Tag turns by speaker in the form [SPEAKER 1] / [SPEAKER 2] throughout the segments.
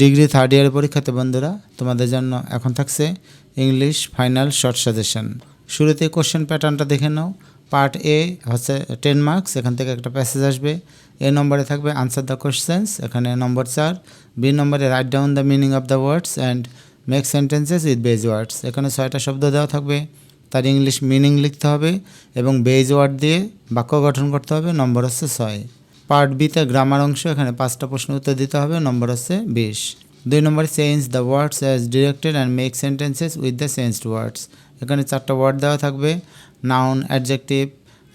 [SPEAKER 1] Degree third ইয়ারের পরীক্ষাতে বন্ধুরা, তোমাদের জন্য এখন থাকছে ইংলিশ ফাইনাল শর্ট সাজেশন শুরুতে কোশ্চেন প্যাটার্নটা দেখে নাও। পার্ট এ হচ্ছে টেন মার্কস এখান থেকে একটা প্যাসেজ আসবে। এ নম্বরে থাকবে আনসার দ্য কোশ্চেন্স এখানে নম্বর চার। বি নম্বরে write down the meaning of the words and make sentences with base words এখানে ছয়টা শব্দ দেওয়া থাকবে। তার ইংলিশ মিনিং লিখতে হবে এবং বেজ ওয়ার্ড দিয়ে বাক্য গঠন করতে হবে। নম্বর হচ্ছে ছয়। পার্ট বিতে গ্রামার অংশ, এখানে পাঁচটা প্রশ্ন উত্তর দিতে হবে নম্বর হচ্ছে বিশ। দুই নম্বরে change the words as directed and make sentences with the changed words এখানে চারটা ওয়ার্ড দেওয়া থাকবে নাউন অ্যাডজেক্টিভ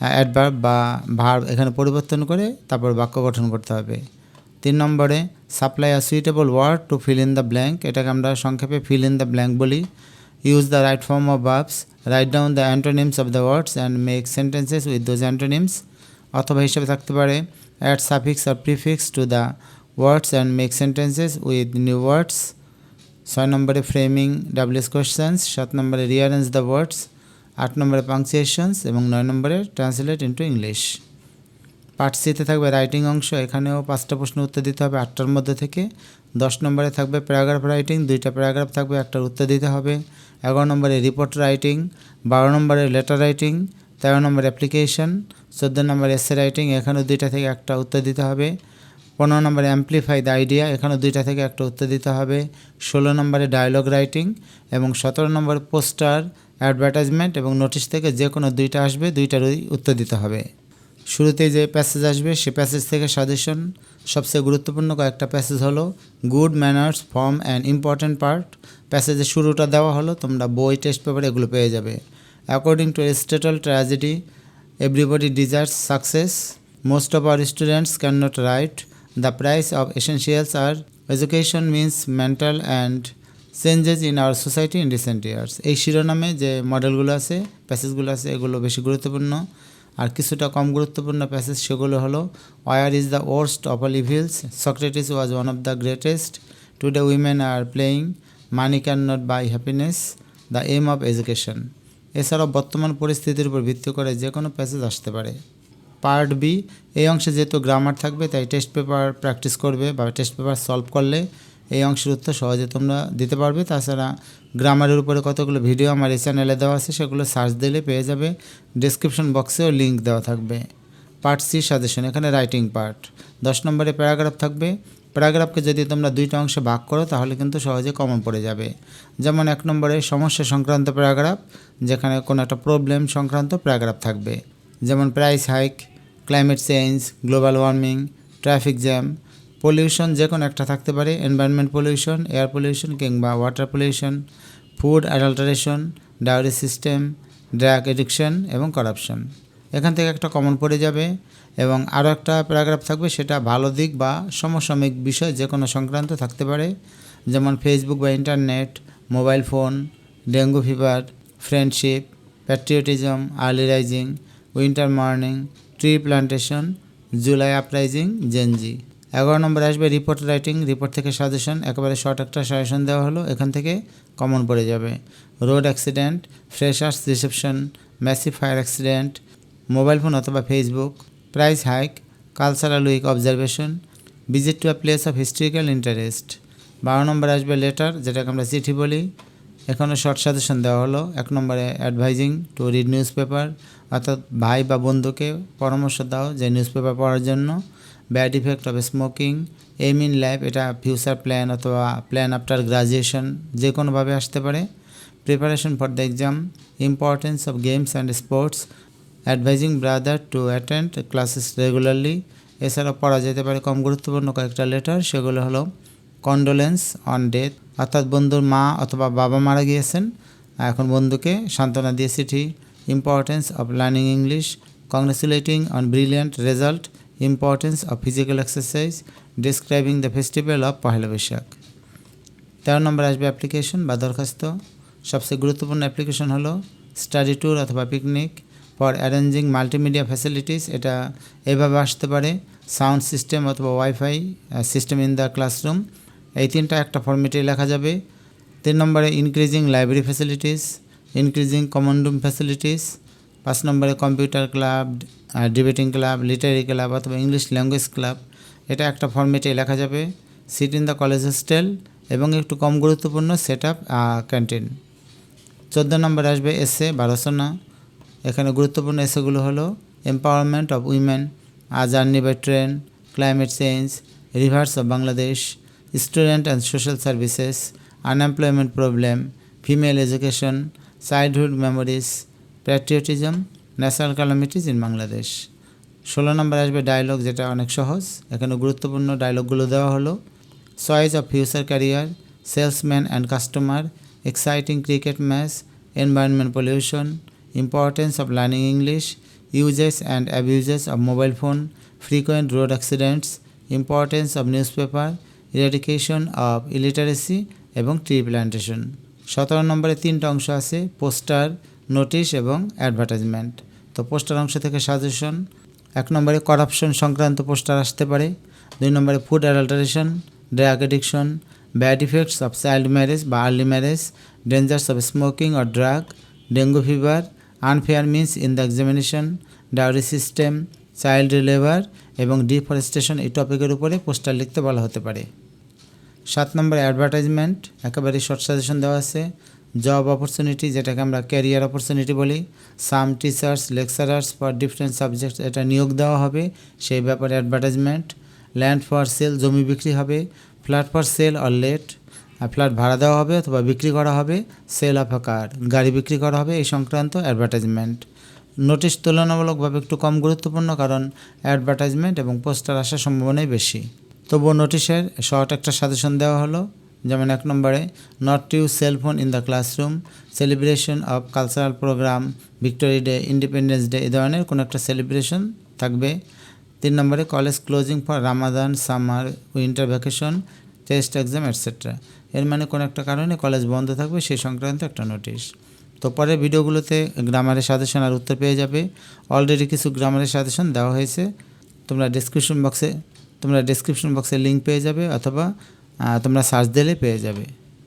[SPEAKER 1] অ্যাডভার্ব বা ভার্ব এখানে পরিবর্তন করে তারপর বাক্য গঠন করতে হবে। তিন নম্বরে supply a suitable word to fill in the blank এটাকে আমরা সংক্ষেপে ফিল ইন দ্য ব্ল্যাঙ্ক বলি। Use the right form of verbs write down the antonyms of the words and make sentences with those antonyms অথবা হিসেবে থাকতে পারে। Add suffix or prefix to the words and make sentences with new words ছয় নম্বরে framing WS questions সাত নম্বরে rearrange the words আট নম্বরে পাংচুয়েশনস এবং নয় নম্বরে ট্রান্সলেট ইন্টু ইংলিশ পার্ট সিতে থাকবে রাইটিং অংশ। এখানেও পাঁচটা প্রশ্ন উত্তর দিতে হবে আটটার মধ্যে থেকে। দশ নম্বরে থাকবে প্যারাগ্রাফ রাইটিং দুইটা প্যারাগ্রাফ থাকবে একটার উত্তর দিতে হবে। এগারো নম্বরে রিপোর্ট রাইটিং বারো নম্বরে লেটার রাইটিং তেরো নম্বর অ্যাপ্লিকেশন চোদ্দ নম্বর এসে রাইটিং এখানেও দুইটা থেকে একটা উত্তর দিতে হবে। পনেরো নম্বরে অ্যাম্পলিফাই দ্য আইডিয়া এখানেও দুইটা থেকে একটা উত্তর দিতে হবে। ষোলো নম্বরে ডায়লগ রাইটিং এবং সতেরো নম্বরে পোস্টার অ্যাডভার্টাইজমেন্ট এবং নোটিশ থেকে যে কোনো দুইটা আসবে, দুইটারই উত্তর দিতে হবে। শুরুতে যে প্যাসেজ আসবে, সে প্যাসেজ থেকে সাজেশন সবচেয়ে গুরুত্বপূর্ণ কয়েকটা প্যাসেজ হলো good manners form and important part প্যাসেজের শুরুটা দেওয়া হলো, তোমরা বই টেস্ট পেপার এগুলো পেয়ে যাবে। According to এস্টেটাল tragedy everybody deserves success most of our students can not write the price of essentials আর education means mental and changes in our society in recent years এই শিরোনামে যে মডেলগুলো আছে প্যাসেজগুলো আছে, এগুলো বেশি গুরুত্বপূর্ণ। আর কিছুটা কম গুরুত্বপূর্ণ প্যাসেজ সেগুলো হলো war is the worst of all evils Socrates was one of the greatest today women are playing money can not buy happiness the aim of education এছাড়াও বর্তমান পরিস্থিতির উপর ভিত্তি করে যে কোনো প্যাসেজ আসতে পারে। পার্ট বি এই অংশে যেহেতু গ্রামার থাকবে, তাই টেস্ট পেপার প্র্যাকটিস করবে বা টেস্ট পেপার সলভ করলে এই অংশের উত্তর সহজে তোমরা দিতে পারবে। তাছাড়া গ্রামারের উপরে কতগুলো ভিডিও আমার এই চ্যানেলে দেওয়া আছে, সেগুলো সার্চ দিলে পেয়ে যাবে। ডিসক্রিপশন বক্সেও লিঙ্ক দেওয়া থাকবে। পার্ট সি সাজেশন এখানে রাইটিং পার্ট দশ নম্বরে প্যারাগ্রাফ থাকবে। প্যারাগ্রাফকে যদি তোমরা দুইটা অংশে ভাগ করো, তাহলে কিন্তু সহজে কমন পড়ে যাবে। যেমন এক নম্বরে, সমস্যা সংক্রান্ত প্যারাগ্রাফ, যেখানে কোনো একটা প্রবলেম সংক্রান্ত প্যারাগ্রাফ থাকবে। যেমন price hike climate change global warming traffic jam pollution যে কোনো একটা থাকতে পারে এনভায়রনমেন্ট পলিউশন এয়ার পলিউশন কিংবা water pollution food adulteration dowry system drug addiction এবং করাপশন এখান থেকে একটা কমন পড়ে যাবে এবং আরও একটা প্যারাগ্রাফ থাকবে, সেটা ভালো দিক বা সমসাময়িক বিষয় যে কোনো সংক্রান্ত থাকতে পারে। যেমন ফেসবুক বা internet mobile phone dengue fever friendship patriotism early rising winter morning tree plantation July uprising Gen Z এগারো নম্বরে আসবে রিপোর্ট রাইটিং রিপোর্ট থেকে সাজেশন একেবারে শর্ট একটা সাজেশন দেওয়া হলো, এখান থেকে কমন পড়ে যাবে। Road accident freshers reception massive fire accident mobile phone অথবা Facebook, price hike cultural week observation, visit to a place of historical interest. বারো নম্বরে আসবে লেটার, যেটাকে আমরা চিঠি বলি। এখানে শর্ট সাজেশন দেওয়া হলো। এক নম্বরে advising to read newspaper অর্থাৎ ভাই বা বন্ধুকে পরামর্শ দাও যে নিউজ পেপার পড়ার জন্য। Bad effect of smoking, aim in life, এটা ফিউচার প্ল্যান অথবা প্ল্যান আফটার গ্রাজুয়েশন যে কোনোভাবে আসতে পারে। Preparation for the exam, importance of games and sports advising brother to attend classes regularly এছাড়াও পড়া যেতে পারে কম গুরুত্বপূর্ণ কয়েকটা লেটার সেগুলো হলো কন্ডোলেন্স অন ডেথ অর্থাৎ বন্ধুর মা অথবা বাবা মারা গিয়েছেন। এখন বন্ধুকে সান্ত্বনা দিয়ে চিঠি importance of learning English congratulating on brilliant result importance of physical exercise describing the festival of Pohela Boishakh. তেরো নম্বর আসবে অ্যাপ্লিকেশন বা দরখাস্ত। সবচেয়ে গুরুত্বপূর্ণ অ্যাপ্লিকেশন হলো স্টাডি ট্যুর অথবা picnic for arranging multimedia facilities এটা এভাবে আসতে পারে সাউন্ড সিস্টেম অথবা WiFi system in the classroom এই তিনটা একটা ফর্মেটে লেখা যাবে। তিন নম্বরে increasing library facilities increasing common room facilities পাঁচ নম্বরে computer club debating club literary club অথবা ইংলিশ ল্যাঙ্গুয়েজ ক্লাব এটা একটা ফর্মেটে লেখা যাবে। Seat in the college hostel এবং একটু কম গুরুত্বপূর্ণ সেট আপ ক্যান্টিন চোদ্দ নম্বর আসবে এসে বারোসোনা এখানে গুরুত্বপূর্ণ এসেগুলো হলো empowerment of women a journey by train climate change rivers of Bangladesh student and social services unemployment problem female education childhood memories patriotism national calamities in Bangladesh ষোলো নম্বর আসবে ডায়লগ যেটা অনেক সহজ। এখানে গুরুত্বপূর্ণ ডায়লগগুলো দেওয়া হলো। Choice of future career salesman and customer exciting cricket match environment pollution of learning English uses and abuses of mobile phone frequent road accidents importance of newspaper eradication of illiteracy এবং tree plantation সতেরো নম্বরে তিনটা অংশ আছে, poster notice এবং advertisement তো poster অংশ থেকে সাজেশন এক নম্বরে করাপশন সংক্রান্ত পোস্টার আসতে পারে, দুই নম্বরে food adulteration drug addiction bad effects of child marriage বা early marriage dangers of smoking or drug dengue fever unfair means in the examination dowry system, child labour এবং ডিফরেস্টেশন এই টপিকের উপরে পোস্টার লিখতে বলা হতে পারে। সাত নম্বর অ্যাডভার্টাইজমেন্ট একেবারে শর্ট সাজেশন দেওয়া আছে। জব অপরচুনিটি, যেটাকে আমরা ক্যারিয়ার অপরচুনিটি বলি। Some teachers, lecturers for different subject এটা নিয়োগ দেওয়া হবে সেই ব্যাপারে অ্যাডভার্টাইজমেন্ট। ল্যান্ড ফর সেল, জমি বিক্রি হবে। Flat for sale or let. Flat ভাড়া দেওয়া হবে অথবা বিক্রি করা হবে, সেল অফ কার, গাড়ি বিক্রি করা হবে এই সংক্রান্ত অ্যাডভার্টাইজমেন্ট নোটিশ তুলনামূলকভাবে একটু কম গুরুত্বপূর্ণ কারণ অ্যাডভার্টাইজমেন্ট এবং পোস্টার আসার সম্ভাবনাই বেশি। তবুও নোটিশের শর্ট একটা সাজেশন দেওয়া হলো, যেমন এক নম্বরে not to cellphone in the classroom celebration of cultural programme victory day independence day এই ধরনের কোনো একটা সেলিব্রেশন থাকবে। তিন নম্বরে college closing for Ramadan summer winter vacation test exam etcetera এর মানে কোনো একটা কারণে কলেজ বন্ধ থাকবে সেই সংক্রান্ত একটা নোটিশ তো পরের ভিডিওগুলোতে গ্রামারের সাজেশন আর উত্তর পেয়ে যাবে। অলরেডি কিছু গ্রামারের সাজেশন দেওয়া হয়েছে। তোমরা ডিসক্রিপশন বক্সে তোমরা ডিসক্রিপশন বক্সে লিঙ্ক পেয়ে যাবে অথবা তোমরা সার্চ দিলে পেয়ে যাবে।